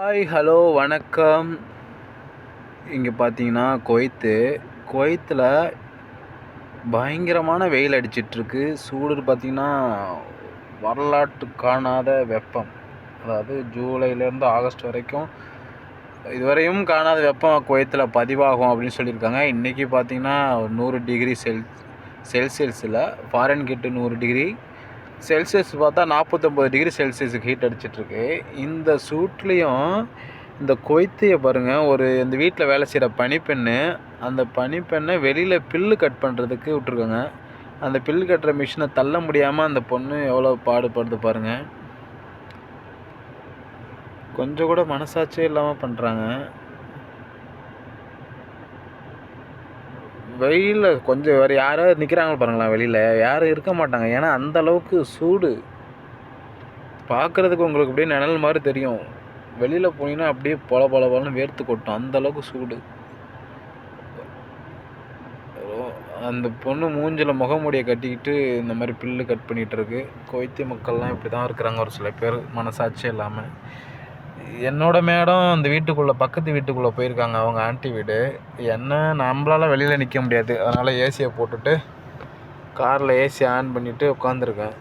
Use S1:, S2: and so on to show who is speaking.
S1: Hi hello வணக்கம். இங்கே பார்த்தீங்கன்னா குவைத்து குவைத்தில் பயங்கரமான வெயில் அடிச்சிட்ருக்கு. சூடு பார்த்திங்கன்னா வரலாற்று காணாத வெப்பம். அதாவது ஜூலைலேருந்து ஆகஸ்ட் வரைக்கும் இதுவரையும் காணாத வெப்பம் குவைத்தில் பதிவாகும் அப்படின்னு சொல்லியிருக்காங்க. இன்றைக்கி பார்த்தீங்கன்னா நூறு டிகிரி செல் செல்சியஸில் ஃபாரன்கிட்டு நூறு டிகிரி. செல்சியஸ் பார்த்தா நாற்பத்தொம்பது டிகிரி செல்சியஸுக்கு ஹீட் அடிச்சிட்ருக்கு இந்த சூட்லேயும் இந்த கொய்த்தையை பாருங்கள் ஒரு இந்த வீட்டில் வேலை செய்கிற பனிப்பெண்ணு அந்த பனிப்பெண்ணை வெளியில் பில்லு கட் பண்ணுறதுக்கு விட்ருக்காங்க அந்த பில்லு கட்டுற மிஷினை தள்ள முடியாமல் அந்த பொண்ணு எவ்வளோ பாடுபடுது பாருங்கள் கொஞ்சம் கூட மனசாட்சியே இல்லாமல் பண்ணுறாங்க வெயிலில் கொஞ்சம் வேறு யாராவது நிற்கிறாங்க பாருங்களேன் வெளியில். யாரும் இருக்க மாட்டாங்க. ஏன்னா அந்த அளவுக்கு சூடு. பார்க்குறதுக்கு உங்களுக்கு அப்படியே நிழல் மாதிரி தெரியும். வெளியில் போனீங்கன்னா அப்படியே பொல பொல பொலன்னு வேர்த்து கொட்டும். அந்த அளவுக்கு சூடு. அந்த பொண்ணு மூஞ்சில் முகமூடியை கட்டிக்கிட்டு இந்த மாதிரி பில்லு கட் பண்ணிகிட்டு இருக்கு. மக்கள்லாம் இப்படி தான் இருக்கிறாங்க ஒரு சில பேர். மனசாட்சியே இல்லாமல் என்னோட மேடம் அந்த வீட்டுக்குள்ளே பக்கத்து வீட்டுக்குள்ளே போயிருக்காங்க. அவங்க ஆண்டி வீடு. என்ன நம்மளால வெளியில் நிற்க முடியாது. அதனால் ஏசியை போட்டுட்டு காரில் ஏசி ஆன் பண்ணிவிட்டு உட்காந்துருக்கேன்